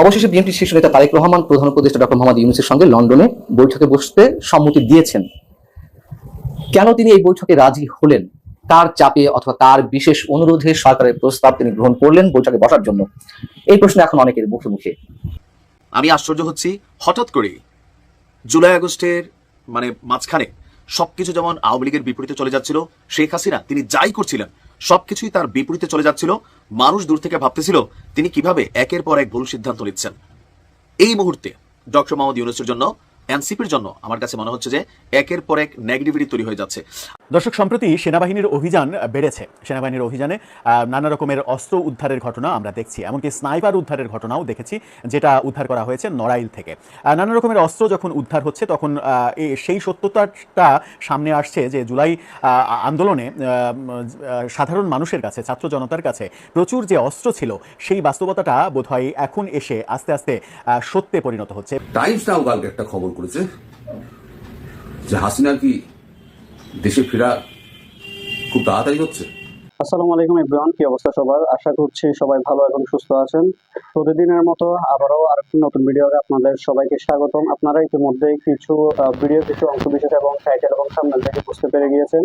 অবশেষে বিএনপি শীর্ষ নেতা তারেক রহমান, প্রধান উপদেষ্টা ডক্টর মোহাম্মদ ইউনুসের সঙ্গে লন্ডনে বৈঠকে বসতে সম্মতি দিয়েছেন। কেন তিনি এই বৈঠকে রাজি হলেন? কার চাপে অথবা কার বিশেষ অনুরোধে সরকারের প্রস্তাব তিনি গ্রহণ করলেন বৈঠকে বসার জন্য? এই প্রশ্ন এখন অনেকের মুখে মুখে আমি আশ্চর্য হচ্ছি, হঠাৎ করে জুলাই আগস্টের মানে মাঝখানে সবকিছু যেমন আওয়ামী লীগের বিপরীতে চলে যাচ্ছিল, শেখ হাসিনা তিনি যাই করছিলেন সবকিছুই তার বিপরীতে চলে যাচ্ছিল। মানুষ দূর থেকে ভাবতেছিল, তিনি কীভাবে একের পর এক ভুল সিদ্ধান্ত নিচ্ছেন। এই মুহূর্তে, ডক্টর মোহাম্মদ ইউনুসের জন্য এনসিপির জন্য আমার কাছে মনে হচ্ছে যে একের পর এক নেগেটিভিটি তৈরি হয়ে যাচ্ছে। দর্শক সম্প্রতি সেনাবাহিনীর অভিযান বেড়েছে। সেনাবাহিনীর অভিযানে আহ, নানা রকমের অস্ত্র উদ্ধারের ঘটনা আমরা দেখছি। এমনকি স্নাইপার উদ্ধারের ঘটনাও দেখেছি যেটা উদ্ধার করা হয়েছে নড়াইল থেকে। আহ, নানা রকমের অস্ত্র যখন উদ্ধার হচ্ছে তখন আহ, সেই সত্যতাটা সামনে আসছে যে জুলাই আহ, আন্দোলনে আহ, সাধারণ মানুষের কাছে ছাত্র জনতার কাছে প্রচুর যে অস্ত্র ছিল সেই বাস্তবতাটা বোধহয় এখন এসে আস্তে আস্তে আহ, সত্যে পরিণত হচ্ছে। টাইমস নাও কালকে একটা খবর করেছে। যে হাসিনা কি দেশে ফেরা খুব তাড়াতাড়ি হচ্ছে? আসসালামু আলাইকুম ইব্রাহিম কি অবস্থা সবার? আশা করছি সবাই ভালো এবং সুস্থ আছেন। প্রতিদিনের মতো আবারও আরেকটি নতুন ভিডিওতে আপনাদের সবাইকে স্বাগতম। আপনারা ইতিমধ্যে কিছু ভিডিও কিছু অংশ বিশেষ এবং টাইটেল এবং সামনে থেকে বুঝতে পেরে গিয়েছেন।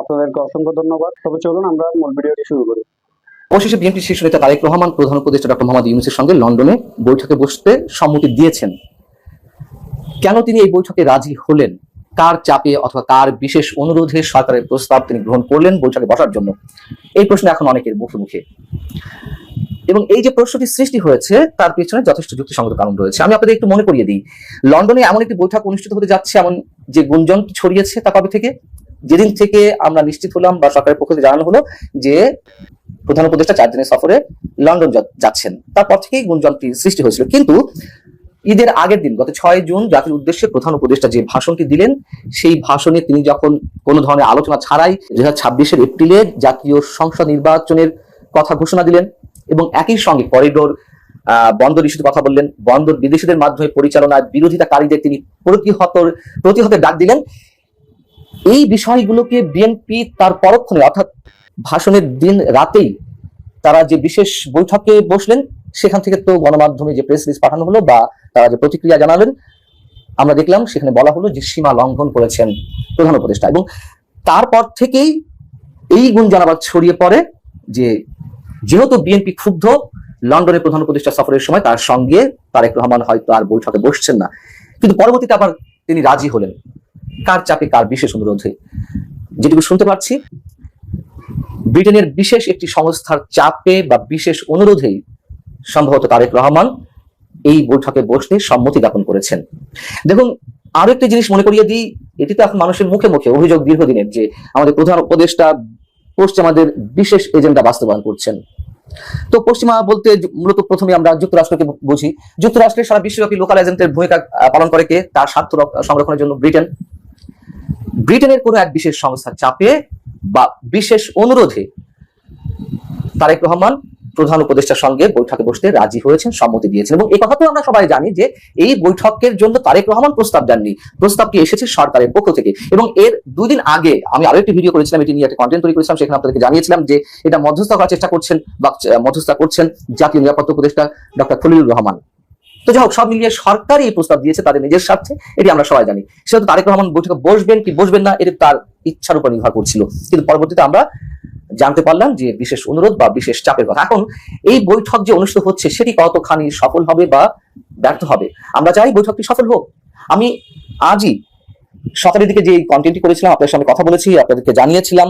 আপনাদেরকে অসংখ্য ধন্যবাদ। তবে চলুন আমরা মূল ভিডিওটি শুরু করি। অবশেষে বিএনপি শীর্ষ নেতা তারেক রহমান, প্রধান উপদেষ্টা ডক্টর মোহাম্মদ ইউনুসের সঙ্গে লন্ডনে বৈঠকে বসতে সম্মতি দিয়েছেন। কেন তিনি এই বৈঠকে রাজি হলেন? কার চাপে অথবা কার বিশেষ অনুরোধে সরকারের প্রস্তাব তিনি গ্রহণ করলেন বৈঠকে বসার জন্য? এই প্রশ্ন এখন অনেকের মুখে মুখে এবং এই যে প্রশ্নটি সৃষ্টি হয়েছে, তার পেছনে যথেষ্ট যুক্তিসঙ্গত কারণ রয়েছে। আমি আপনাদের একটু মনে করিয়ে দিই। লন্ডনে এমন একটি বৈঠক অনুষ্ঠিত হতে যাচ্ছে, এমন যে গুঞ্জন ছড়িয়েছে তা কবে থেকে? যেদিন থেকে আমরা নিশ্চিত হলাম বা সরকারের পক্ষ থেকে জানানো হলো যে প্রধান উপদেষ্টা চার দিনের সফরে লন্ডন যাচ্ছেন। তারপর থেকেই গুঞ্জনটি সৃষ্টি হয়েছিল। কিন্তু ঈদের আগের দিন, গত ছয় জুন, জাতির উদ্দেশ্যে প্রধান উপদেষ্টা যে ভাষণটি দিলেন, সেই ভাষণে তিনি যখন কোনো ধরনের আলোচনা ছাড়াই দুই হাজার ছাব্বিশের এপ্রিলে জাতীয় সংসদ নির্বাচনের কথা ঘোষণা দিলেন এবং একই সঙ্গে করিডোর বন্দর ইস্যুতে কথা বললেন। বন্দর বিদেশিদের মাধ্যমে পরিচালনায় বিরোধিতাকারীদের তিনি প্রতিহত প্রতিহতের ডাক দিলেন। এই বিষয়গুলোকে বিএনপি তার পরক্ষণে অর্থাৎ ভাষণের দিন রাতেই তারা যে বিশেষ বৈঠকে বসলেন, সেখান থেকে তো গণমাধ্যমে যে প্রেস রিলিজ পাঠানো হলো বা তারা যে প্রতিক্রিয়া জানালেন, আমরা দেখলাম সেখানে বলা হলো যে সীমা লঙ্ঘন করেছেন প্রধান উপদেষ্টা। এবং তারপর থেকেই এই গুঞ্জন আবার ছড়িয়ে পড়ে যে যেহেতু বিএনপি ক্ষুব্ধ, লন্ডনের প্রধান উপদেষ্টা সফরের সময় তার সঙ্গে তারেক রহমান হয়তো আর বৈঠকে বসছেন না। কিন্তু পরবর্তীতে আবার তিনি রাজি হলেন। কার চাপে কার বিশেষ অনুরোধে যেটুকু শুনতে পাচ্ছি, ব্রিটেনের বিশেষ একটি সংস্থার চাপে বা বিশেষ অনুরোধেই সম্ভবত তারেক রহমান এই বৈঠকে বসতে সম্মতি জ্ঞাপন করেছেন। দেখুন আরও একটি জিনিস মনে করিয়ে দিই, এটি তো এখন মানুষের মুখে মুখে অভিযোগ দীর্ঘদিনের যে আমাদের প্রধান উপদেষ্টা পশ্চিমাদের বিশেষ এজেন্ডা বাস্তবায়ন করছেন। তো পশ্চিমা বলতে মূলত প্রথমে আমরা যুক্তরাষ্ট্রকে বুঝি। যুক্তরাষ্ট্রের সারা বিশ্বব্যাপী লোকাল এজেন্টের ভূমিকা পালন করে কে? তার স্বার্থ সংরক্ষণের জন্য ব্রিটেন। ব্রিটেনের কোনো এক বিশেষ সংস্থার চাপে বা বিশেষ অনুরোধে তারেক রহমান প্রধান উপদেষ্টার সঙ্গে বৈঠকে বসতে রাজি হয়েছেন সম্মতি দিয়েছেন এবং এই কথা তো আমরা সবাই জানি যে এই বৈঠকের জন্য তারেক রহমান প্রস্তাব দেননি। প্রস্তাবটি এসেছে সরকারের পক্ষ থেকে? এবং এর দুদিন আগে আমি আরও একটি ভিডিও করেছিলাম এটি নিয়ে একটা কন্টেন্ট তৈরি করেছিলাম সেখানে আপনাদেরকে জানিয়েছিলাম যে এটা মধ্যস্থ করার চেষ্টা করছেন বা আহ, মধ্যস্থতা করছেন জাতীয় নিরাপত্তা উপদেষ্টা ডক্টর খলিলুর রহমান। তো যাই হোক, সব মিলিয়ে সরকার এই প্রস্তাব দিয়েছে, তাদের নিজের স্বার্থে, এটি আমরা সবাই জানি। সেহেতু তারেক রহমান বৈঠকে বসবেন কি বসবেন না, এটি তার ইচ্ছার উপর নির্ভর করছিল। কিন্তু পরবর্তীতে আমরা জানতে পারলাম যে বিশেষ অনুরোধ বা বিশেষ চাপের কথা। এখন এই বৈঠক যে অনুষ্ঠিত হচ্ছে, সেটি কতখানি সফল হবে বা ব্যর্থ হবে? আমরা চাই বৈঠকটি সফল হোক। আমি আজই সকালের দিকে যে কন্টেন্টটি করেছিলাম, আপনাদের সঙ্গে কথা বলেছি, আপনাদেরকে জানিয়েছিলাম।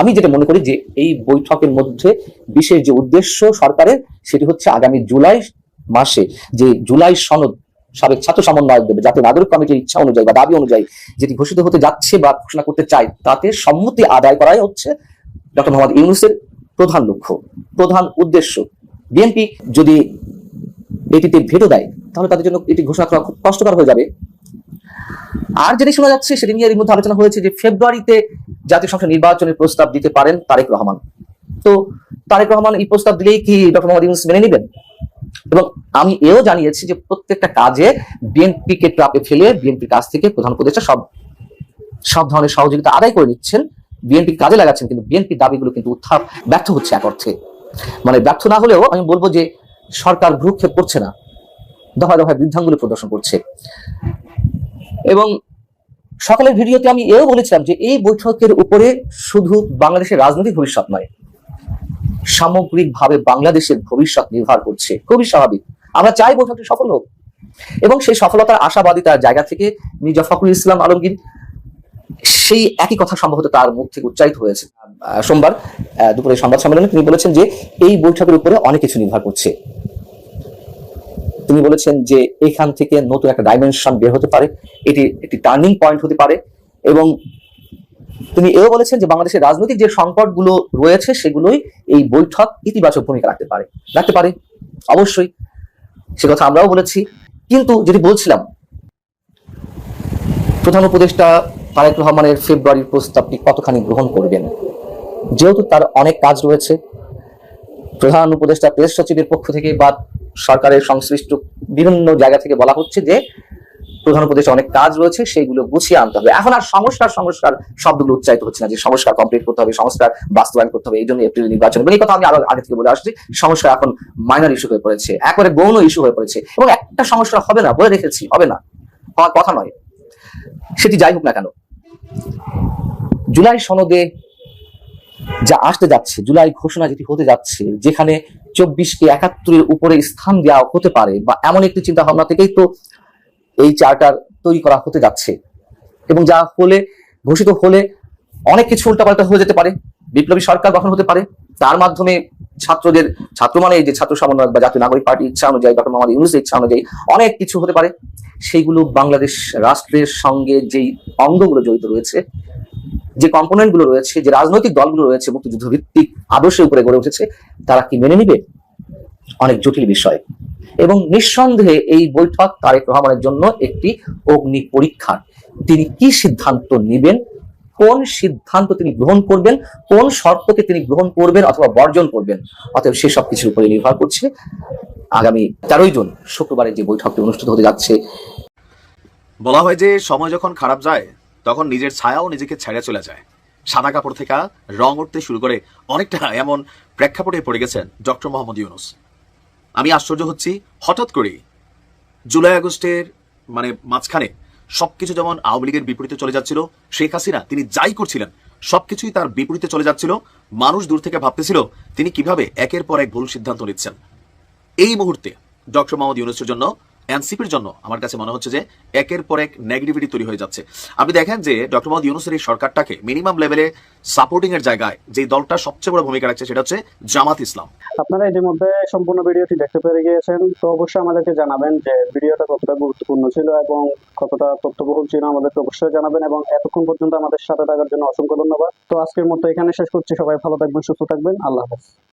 আমি যেটা মনে করি যে এই বৈঠকের মধ্যে বিশেষ যে উদ্দেশ্য সরকারের, সেটি হচ্ছে আগামী জুলাই মাসে যে জুলাই সনদ সাবেক ছাত্র সমন্বয়ক দেবে, জাতীয় নাগরিক কমিটির ইচ্ছা অনুযায়ী বা দাবি অনুযায়ী যেটি ঘোষিত হতে যাচ্ছে বা ঘোষণা করতে চায়, তাতে সম্মতি আদায় করাই হচ্ছে ডক্টর মোহাম্মদ ইউনুসের প্রধান লক্ষ্য, প্রধান উদ্দেশ্য। বিএনপি যদি এটিতে ভেটো দেয়, তাহলে তাদের জন্য এটি ঘোষণা করা খুব কষ্টকর হয়ে যাবে। আর যেটি শোনা যাচ্ছে, সেটি নিয়ে এর মধ্যে আলোচনা হয়েছে যে ফেব্রুয়ারিতে জাতীয় সংসদ নির্বাচনের প্রস্তাব দিতে পারেন তারেক রহমান। তো তারেক রহমান এই প্রস্তাব দিলেই কি ডক্টর মোহাম্মদ ইউনুস মেনে নেবেন? এবং আমি এও জানিয়েছি যে প্রত্যেকটা কাজে বিএনপিকে ট্রাপে ফেলে বিএনপির কাছ থেকে প্রধান উপদেষ্টা সব সব ধরনের সহযোগিতা আদায় করে নিচ্ছেন। বিএনপি কাজে লাগাচ্ছেন কিন্তু বিএনপির দাবিগুলো কিন্তু উত্থাপ ব্যর্থ হচ্ছে এক অর্থে। মানে ব্যর্থ না হলেও আমি বলব যে সরকার ভ্রুক্ষেপ করছে না। দফায় দফায় বৃদ্ধাঙ্গুলি প্রদর্শন করছে। এবং সকালের ভিডিওতে আমি এও বলেছিলাম যে এই বৈঠকের উপরে শুধু বাংলাদেশের রাজনৈতিক ভবিষ্যৎ নয় সামগ্রিকভাবে বাংলাদেশের ভবিষ্যৎ নির্ভর করছে। খুবই স্বাভাবিক। আমরা চাই বৈঠকটি সফল হোক। এবং সেই সফলতার আশাবাদিতার জায়গা থেকে মির্জা ফখরুল ইসলাম আলমগীর, সেই একই কথা সম্ভবত তার মুখ থেকে উচ্চারিত হয়েছে। সোমবার দুপুরে সংবাদ সম্মেলনে তিনি বলেছেন যে, এই বৈঠকের উপরে অনেক কিছু নির্ভর করছে। তিনি বলেছেন যে, এখান থেকে নতুন একটা ডাইমেনশন বের হতে পারে। এটি একটি টার্নিং পয়েন্ট হতে পারে। এবং তিনি এও বলেছেন যে বাংলাদেশের রাজনৈতিক যে সংকটগুলো রয়েছে সেগুলোই এই বৈঠক ইতিবাচক ভূমিকা রাখতে পারে রাখতে পারে। অবশ্যই, সে কথা আমরাও বলেছি। কিন্তু যেটি বলছিলাম, প্রধান উপদেষ্টা তারেক রহমানের ফেব্রুয়ারির প্রস্তাবটি কতখানি গ্রহণ করবেন? যেহেতু তার অনেক কাজ রয়েছে, প্রধান উপদেষ্টা, প্রেস সচিবের পক্ষ থেকে বা সরকারের সংশ্লিষ্ট বিভিন্ন জায়গা থেকে বলা হচ্ছে যে প্রধান উপদেশে অনেক কাজ রয়েছে, সেইগুলো গুছিয়ে আনতে হবে। এখন আর সংস্কার সংস্কার শব্দগুলো উচ্চারিত হচ্ছে না যে সংস্কার কমপ্লিট করতে হবে, সংস্কার বাস্তবায়ন করতে হবে, এই জন্য এপ্রিল নির্বাচন এই কথা আমি আরও আগে থেকে বলে আসছি, সংস্কার এখন মাইনর ইস্যু হয়ে পড়েছে, একবারে গৌণ ইস্যু হয়ে পড়েছে এবং একটা সংস্কার হবে না বলে রেখেছি, হবে না, হওয়ার কথা নয়। সেটি যাই হোক না কেন, জুলাই সনদে যা আসতে যাচ্ছে, জুলাই ঘোষণা যেটি হতে যাচ্ছে, যেখানে চব্বিশকে একাত্তরের উপরে স্থান দেওয়া হতে পারে বা এমন একটি চিন্তা ভাবনা থেকেই তো এই চার্টার তৈরি করা হতে যাচ্ছে। এবং যা হলে, ঘোষিত হলে অনেক কিছু উল্টাপাল্টা হয়ে যেতে পারে। বিপ্লবী সরকার গঠন হতে পারে। তার মাধ্যমে ছাত্রদের, ছাত্র মানে যে ছাত্র সমন্বয় বা জাতীয় নাগরিক পার্টি ইচ্ছা অনুযায়ী, ডক্টর মোহাম্মদ ইউনুসের ইচ্ছা অনুযায়ী অনেক কিছু হতে পারে। সেইগুলো বাংলাদেশ রাষ্ট্রের সঙ্গে যেই অঙ্গগুলো জড়িত রয়েছে, যে কম্পোনেন্টগুলো রয়েছে, যে রাজনৈতিক দলগুলো রয়েছে মুক্তিযুদ্ধ ভিত্তিক আদর্শের উপরে গড়ে উঠেছে, তারা কি মেনে নিবে? অনেক জটিল বিষয়। এবং নিঃসন্দেহে এই বৈঠক তারেক রহমানের জন্য একটি অগ্নি পরীক্ষা তিনি কি সিদ্ধান্ত নেবেন? কোন সিদ্ধান্ত তিনি গ্রহণ করবেন? কোন শর্তকে তিনি গ্রহণ করবেন অথবা বর্জন করবেন? অতএব সেসব কিছুর উপরে নির্ভর করছে। আগামী তেরোই জুন শুক্রবারে যে বৈঠকটি অনুষ্ঠিত হতে যাচ্ছে, বলা হয় যে সময় যখন খারাপ যায়, তখন নিজের ছায়াও নিজেকে ছেড়ে চলে যায়। সাদা কাপড় থেকে রং উঠতে শুরু করে অনেকটা এমন প্রেক্ষাপটে পড়ে গেছেন ডক্টর মোহাম্মদ ইউনুস। আমি আশ্চর্য হচ্ছি। হঠাৎ করে জুলাই আগস্টের মানে মাঝখানে সবকিছু যেমন আওয়ামী লীগের বিপরীতে চলে যাচ্ছিল, শেখ হাসিনা তিনি যাই করছিলেন, সবকিছুই তার বিপরীতে চলে যাচ্ছিল। মানুষ দূর থেকে ভাবতেছিল তিনি কীভাবে একের পর এক ভুল সিদ্ধান্ত নিচ্ছেন। এই মুহূর্তে ডক্টর মোহাম্মদ ইউনুসের জন্য এনসিপির জন্য আমার কাছে মনে হচ্ছে যে একের পর এক নেগেটিভিটি তৈরি হয়ে যাচ্ছে। আপনি দেখেন যে ডক্টর মোহাম্মদ ইউনুসের এই সরকারটাকে মিনিমাম লেভেলে সাপোর্টিং এর জায়গায় যে দলটা সবচেয়ে বড় ভূমিকা রাখছে সেটা হচ্ছে জামাত ইসলাম। আপনারা ইতিমধ্যে সম্পূর্ণ ভিডিওটি দেখতে পেরে গিয়েছেন, তো অবশ্যই আমাদেরকে জানাবেন যে ভিডিওটা কতটা গুরুত্বপূর্ণ ছিল এবং কতটা তথ্যবহুল ছিল আমাদেরকে অবশ্যই জানাবেন এবং এতক্ষণ পর্যন্ত আমাদের সাথে থাকার জন্য অসংখ্য ধন্যবাদ। তো আজকের মতো এখানে শেষ করছি, সবাই ভালো থাকবেন, সুস্থ থাকবেন, আল্লাহ হাফেজ।